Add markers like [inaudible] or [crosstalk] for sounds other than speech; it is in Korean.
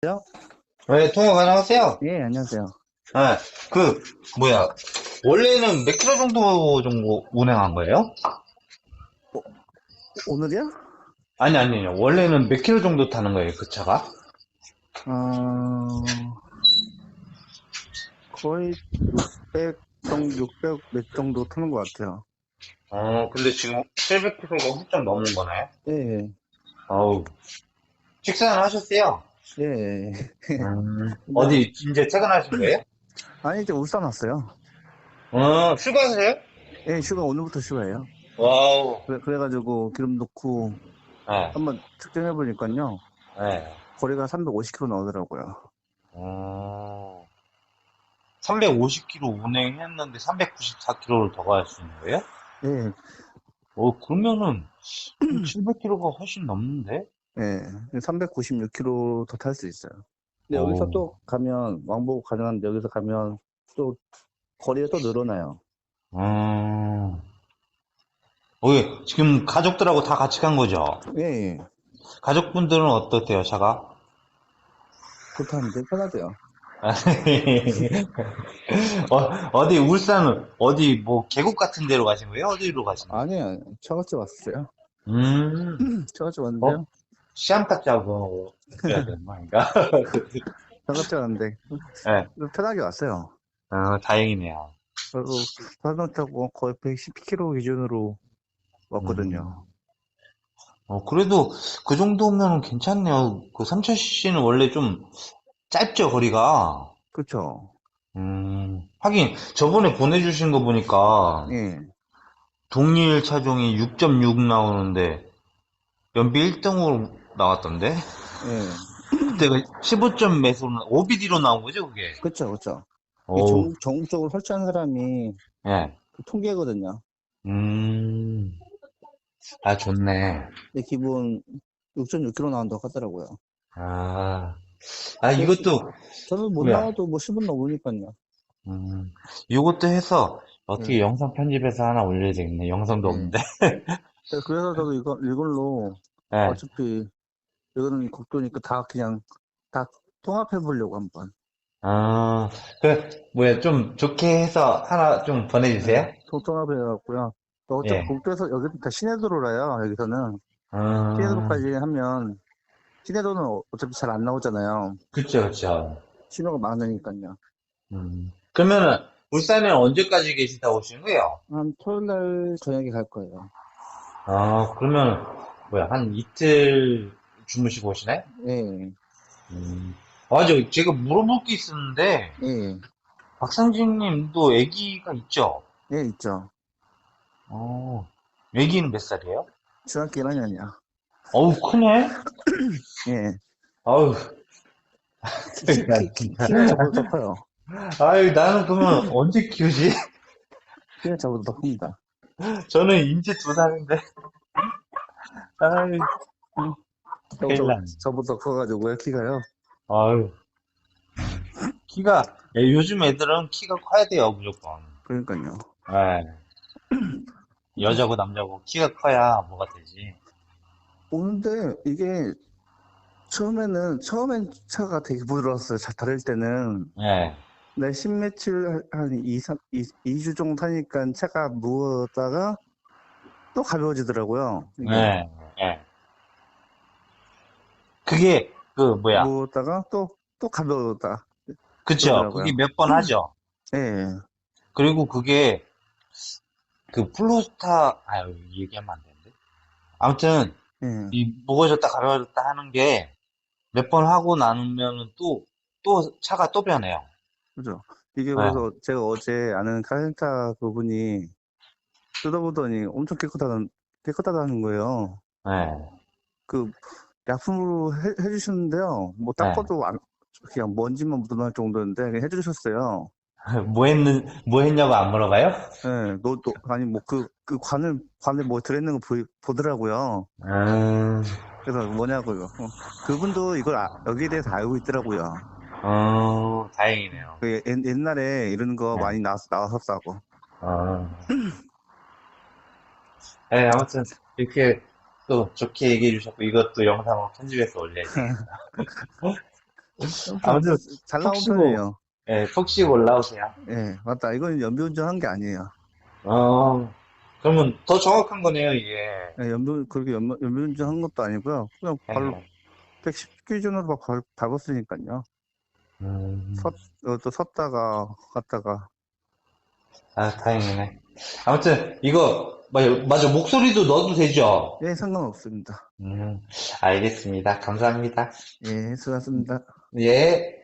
네, 통화 가능하세요? 예, 안녕하세요. 네, 그, 뭐야, 원래는 몇 킬로 정도 정도 운행한 거예요? 오늘이요? 아니, 아니요. 원래는 몇 킬로 정도 타는 거예요, 그 차가? 어, 거의 600 정도, 600 몇 정도 타는 것 같아요. 어, 근데 지금 700킬로가 훌쩍 넘은 거네. 예, 어우. 식사는 하셨어요? 예. 음, [laughs] 어디, 이제 퇴근하신 거예요? 아니, 이제 울산 왔어요. 어, 휴가세요? 예, 휴가 오늘부터 휴가예요. 와우. 그래, 그래가지고 기름 넣고 네, 한번 측정해 보니까요. 네. 거리가 350km 나오더라고요. 어, 350km 운행했는데 394km를 더 갈 수 있는 거예요? 예, 어, 그러면은 [clears throat] 700km가 훨씬 넘는데? 예. 396km 더 탈 수 있어요. 근데 여기서 오. 또 가면, 왕복 가능한데 여기서 가면 또 거리가 또 늘어나요. 음. 어, 예, 지금 가족들하고 다 같이 간 거죠? 예, 예. 가족분들은 어떻대요, 차가? 좋다는데 편하대요. [laughs] 어, 어디, 울산은, 어디, 뭐, 계곡 같은 데로 가신 거예요? 어디로 가신 거예요? 아니요, 처갓집 왔어요. 음, [clears throat] 처갓집 왔는데요. 시암탉 짜고, 그래야 되는 거 아닌가? [laughs] 처갓집 왔는데 네. 편하게 왔어요. 어, 다행이네요. 그리고 자전거 타고 거의 110km 기준으로 왔거든요. 어, 그래도 그 정도면 괜찮네요. 그 3000cc는 원래 좀 짧죠, 거리가. 그쵸? 음, 하긴, 저번에 보내주신 거 보니까, 예. 동일 차종이 6.6 나오는데, 연비 1등으로 나왔던데? 예. 그때가 15점 매수는 OBD로 나온 거죠, 그게? 그쵸, 그쵸. 이 오, 정, 전국적으로 설치한 사람이 예. 그 통계거든요. 음, 아, 좋네. 근데 기본 6.6km 나온다고 하더라고요. 아, 아, 이것도, 저는 못? 나와도 뭐 10분 넘으니까요. 음, 이것도 해서, 어떻게 네. 영상 편집해서 하나 올려야 되겠네. 영상도 네. 없는데. 그래서 저도 이거, 이걸로 예. 어차피 이거는 국도니까 다 그냥 다 통합해 보려고 한번. 아, 그, 뭐야, 좀 좋게 해서 하나 좀 보내주세요. 통- 통합해 갖고요. 또 어차피 예. 국도에서 여기는 다 시내 도로라요. 여기서는 아, 시내 도로까지 하면 시내도는 어- 어차피 잘 안 나오잖아요. 그쵸, 그쵸. 신호가 많으니까요. 음. 그러면은, 울산에 언제까지 계시다 오신 거예요? 한 토요일 날 저녁에 갈 거예요. 아, 그러면, 뭐야, 한 이틀 주무시고 오시나요? 예, 음. 아, 저, 제가 물어볼 게 있었는데, 예, 박상진 님도 아기가 있죠? 예, 있죠. 어, 아기는 몇 살이에요? 중학교 1학년이요. 어우, 크네? [coughs] 예. 아우, 키, 키, 키, 키가 저보다 더 커요. 아유, 나는 그러면 언제 키우지? 키가 저보다 더 큽니다. 저는 인제 두 살인데. 아유, 저, 큰일 저, 났네. 저보다 커가지고요, 키가요. 아유. 키가, 야, 요즘 애들은 키가 커야 돼요, 무조건. 그러니까요. 예. 여자고 남자고 키가 커야 뭐가 되지. 오는데 이게 처음에는 처음엔 차가 되게 부드러웠어요. 차 다릴 때는 예. 내 10매칠 한 2, 3, 2, 주 정도 타니까 차가 무겁다가 또 가벼워지더라고요. 이게 예. 예. 그게, 그, 뭐야. 무겁다가 또, 또 가벼워졌다. 그쵸. 그러더라고요. 그게 몇 번 하죠. 예. 그리고 그게, 그, 플로스타, 아유, 얘기하면 안 되는데. 아무튼, 예. 이 무거워졌다 가벼워졌다 하는 게 몇 번 하고 나면은 또, 또 차가 또 변해요. 그죠. 이게 네. 그래서 제가 어제 아는 카센터 그분이 뜯어보더니 엄청 깨끗하다는, 깨끗하다는 거예요. 네. 그 약품으로 해, 해주시는데요. 뭐 네. 닦아도 안, 그냥 먼지만 묻어날 정도인데 그냥 해주셨어요. [laughs] 뭐 했는, 뭐 했냐고 안 물어봐요? 예, 너, 너, 아니 뭐 그, 그 관을, 관에 뭐 들어있는 거 보, 보더라고요. 음, 그래서 뭐냐고요. 어, 그분도 이걸 아- 여기에 대해서 알고 있더라고요. 어, 다행이네요. 그 옛, 옛날에 이런 거 네. 많이 나왔, 나왔었다고. 어. [clears throat] 네, 아무튼, 이렇게 또 좋게 얘기해 주셨고, 이것도 영상으로 편집해서 올려야지. [laughs] 아무튼 잘 나온 뭐- 편이에요. 예, 푹 쉬고 올라오세요. 예, 맞다. 이건 연비운전 한 게 아니에요. 어, 그러면 더 정확한 거네요, 이게. 예, 연비, 그렇게 연, 연비운전 한 것도 아니고요. 그냥 발로 예. 110 기준으로 막 밟, 밟았으니까요. 음, 섰, 어, 또 섰다가 갔다가 아, 다행이네. 아무튼, 이거, 맞아, 맞아, 목소리도 넣어도 되죠? 예, 상관없습니다. 음, 알겠습니다. 감사합니다. 예, 수고하셨습니다. 예.